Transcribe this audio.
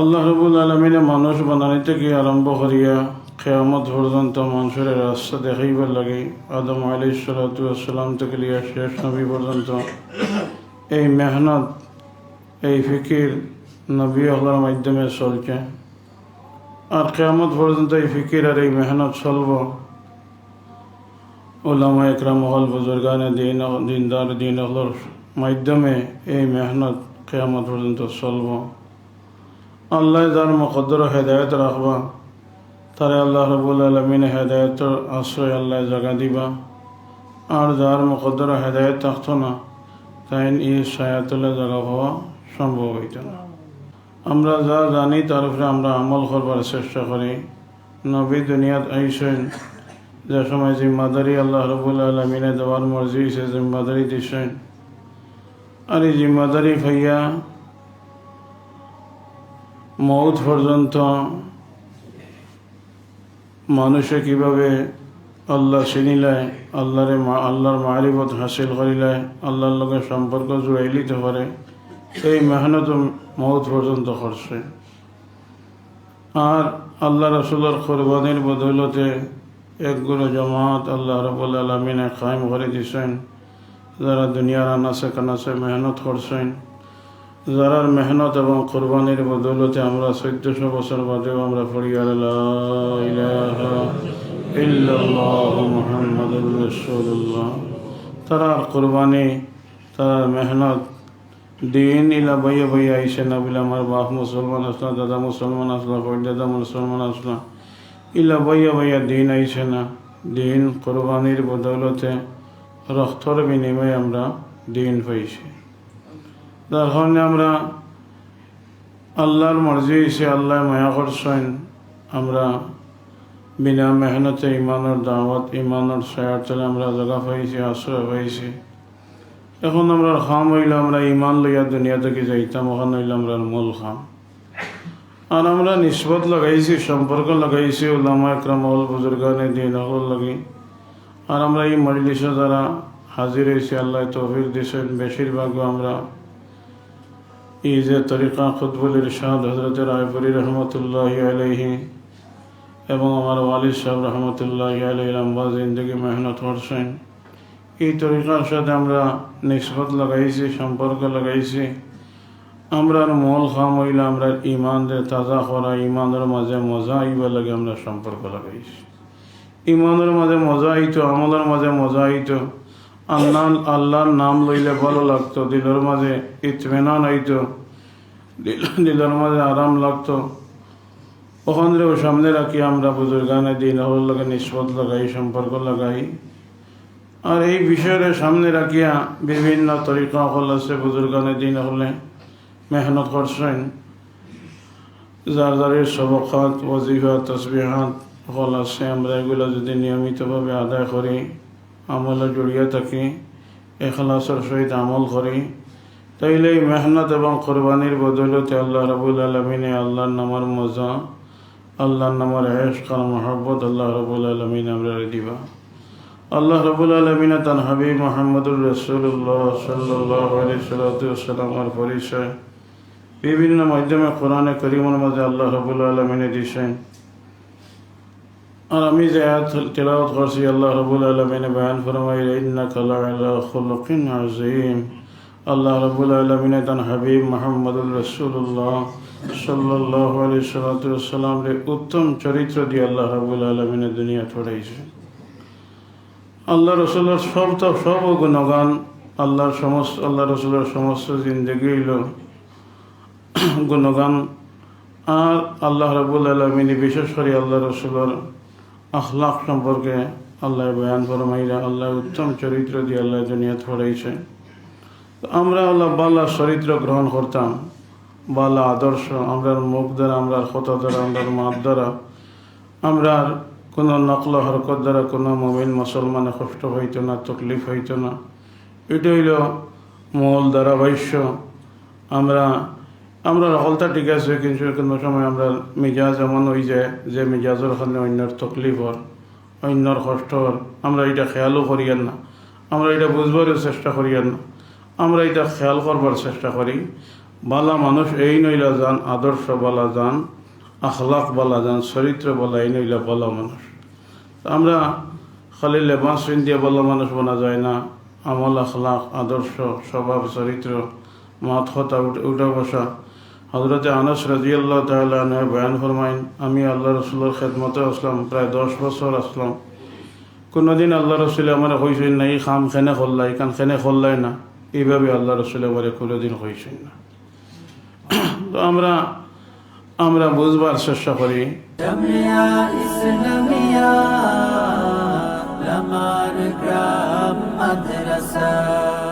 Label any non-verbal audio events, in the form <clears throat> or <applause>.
আল্লাহ রবুল আলমিনে মানুষ বানানি থেকে আরম্ভ করিয়া খেয়ামত পর্যন্ত মানুষের রাস্তা দেখাইবার লাগে। আদম আলি সালাতাম থেকে লিয়া শেষ নবী পর্যন্ত। এই মেহনত, এই ফিকির নবী হলার মাধ্যমে চলছে। আর কেয়ামত পর্যন্ত এই ফিকির আর এই মেহনত চলব। ওলামা একরাম হল বুজুর্গানে দিন, দিনদার দিন হলর মাধ্যমে এই মেহনত কেয়ামত পর্যন্ত চলব। আল্লাহ যার মকদ্দর হেদায়ত রাখবা। তারে আল্লাহ রবুল আলমিন হেদায়তর আশ্রয় আল্লাহ জাগা দিবা। আর যার মকদ্দর হেদায়ত থাকতো না তাই এই সায়াতলে জাগা হওয়া সম্ভব হইত না। আমরা যা জানি, তার উপরে আমরা আমল করবার চেষ্টা করি। নবী দুনিয়াত আইসেন, যে সময় জিম্মাদারি আল্লাহ রবুল আলমিনে দেওয়ার মর্জি সে জিম্মাদারি দিছেন। আর এই জিম্মাদারি ভাইয়া মৌত পর্যন্ত মানুষে কীভাবে আল্লাহ চিনিলায় আল্লাহরে আল্লাহর মারিবত হাসিল করিলায় আল্লাহর লগে সম্পর্ক জুড়াই লিতে পারে এই মেহনত মৌত পর্যন্ত করছে আর আল্লাহ রসুলের কোরবানির বদৌলতে একগুলো জমাত আল্লাহ রবুল আলমিনে কায়েম করে দিছেন, যারা দুনিয়ার আনাসে কানাসে মেহনত করছেন। যারা মেহনত এবং কোরবানির বদৌলতে আমরা চোদ্দশো বছর বাদেও আমরা পড়ি রসুল্লাহ তারার কোরবানি তারার মেহনত, দিন ইলা বইয়া বইয়া আইসে না বলে আমার বাপ মুসলমান আসলা, দাদা মুসলমান আসলা দাদা মুসলমান আসলা। ইলা বইয়া বইয়া দিন আইসে না, দিন কোরবানির বদৌলতে রক্তর বিনিময়ে আমরা দিন পাইছি। কারণে আমরা আল্লাহর মর্জি হয়েছে আল্লাহ মায়া করছেন। আমরা বিনা মেহনতে ইমানের দাওয়াত ইমানের সায়ার চলে আমরা জায়গা পাইছি, আশ্রয় পাইছি। এখন আমরা খাম হইলে, আমরা ইমান লইয়া দুনিয়া থেকে যাইতাম, ওখানে হইলে আমরা মূল খাম। আর আমরা নিসবত লাগাইছি, সম্পর্ক লাগাইছি, উলামা একরাম হল বুজুর্গানে দিন হল লাগি। আর আমরা এই মজলিসে যারা হাজির হয়েছি, আল্লাহ তৌফিক দিয়েছেন বেশিরভাগ আমরা এই যে তরিকা খুতবুল ইরশাদ হজরত রায়পুরি রহমতুল্লাহ আলহি এবং আমার ওয়ালিদ সাহেব রহমতুল্লাহ আলহি লম্বা জিন্দগি মেহনত করছেন। এই তরিকার সাথে আমরা নিসবত লাগাইছি, সম্পর্ক লাগাইছি। আমরা মল খাম হইলে আমরা ইমানদের তাজা করা ইমানের মাঝে মজা আইবার লাগে আমরা সম্পর্ক লাগাইছি। ইমানের মাঝে মজা আইতো, আমলের মাঝে মজা আইতো। আল্লাহ আল্লাহর নাম লইলে ভালো লাগতো। দিলের মাঝে ইতমেনান আইতো দিলের মাঝে আরাম লাগতো। ওখান সামনে রাখি আমরা বুজুর্গানে দিন হল লাগে নিষ্পত লাগাই, সম্পর্ক লাগাই। আর এই বিষয়ের সামনে রাখিয়া বিভিন্ন তরিকা হল আছে বুজুর্গানে দিন হলে মেহনত করছেন। যার যারের সবকাত ওয়াজিফা তসবিহাত হল আছে। আমরা এগুলো যদি নিয়মিতভাবে আদায় করি আমলে জড়িয়ে থাকি এখলাসের সহিত আমল করি। তাইলে এই মেহনত এবং কোরবানির বদলতে আল্লাহ রবুল আলমিনে আল্লাহর নামার মজা, আল্লাহর নামার এশক আর মহব্বত আল্লাহ রবুল আলমিন আমরা দিবা। আল্লাহ রবুল আলমিনে তান হাবিব মোহাম্মদুর রসুল্লাহ সাল্লাহ আলি পরিচয় বিভিন্ন মাধ্যমে কোরআনে করিমের মাঝে আল্লাহ রবুল আলমিনে দিছেন। আর আমি যে আয়াত তেলাওয়াত করছি, আল্লাহ রবুল আলমিনে বয়ান ফরমাই ইন্নাকা লাআলা খুলুকিন আযীম। আল্লাহ রবুল আলমিনে তান হাবিব মোহাম্মদুল রসুল্লাহ সাল্লাহ আলি সাল্লাতামরে উত্তম চরিত্র দিয়ে আল্লাহ রবুল আলমিনে দুনিয়া ছড়াইছে। আল্লাহ রসুল্লার সব তো সব গুণগান, আল্লাহর সমস্ত, আল্লাহ রসুলের সমস্ত জিন্দগি হইল গুণগান। আর আল্লাহ রবুল আলমিনী বিশেষ করে আল্লাহ রসুলের আখলাক সম্পর্কে আল্লাহ বয়ান ফরমাইরা আল্লাহ উত্তম চরিত্র দিয়ে আল্লাহ দুনিয়া ছড়াইছে আমরা আল্লাহ বাল্লা চরিত্র গ্রহণ করতাম বালা আদর্শ, আমরার মুখ দ্বারা, আমরার কথা দ্বারা, আমরার মাপ দ্বারা, আমরার কোনো নকল হরকত দ্বারা কোনো মমিন মুসলমানে কষ্ট হইতো না, তকলিফ হইতো না। এটা হইল মূল ধারাভাষ্য। আমরা আমরা হলতা ঠিক আছে, কিন্তু কোনো সময় আমরা মিজাজ এমন হয়ে যায় যে মিজাজের ওখানে অন্যর তকলিফর অন্যর কষ্টর আমরা এটা খেয়ালও করিয়ান না। আমরা এটা বুঝবারও চেষ্টা করিয়ান না। আমরা এটা খেয়াল করবার চেষ্টা করি। বালা মানুষ এই নইলা যান আদর্শ বলা যান আখলাক বলা যান চরিত্র বলা এই নইলা বলা মানুষ। আমরা খালি লেবাস দিয়ে বলা মানুষ বনা যায় না। আমল আখলাক আদর্শ, স্বভাব, চরিত্র, মাত কথা উঠা বসা হজরতে আনাস রাজিয়াল্লাহ তাল্লাহ বয়ান ফরমাইন আমি আল্লাহ রসুল্লার খেদমতে আসলাম, প্রায় দশ বছর আসলাম। কোনোদিন আল্লাহ রসুল আমার কইছেন না এই খাম খেনে খোল্লাই, কান খেনে খোল্লাই না। এইভাবে আল্লাহ রসুল আমার কোনোদিন কইছেন না। <clears throat> তো আমরা আমরা বুঝবার চেষ্টা করি। মাদ্রাসা।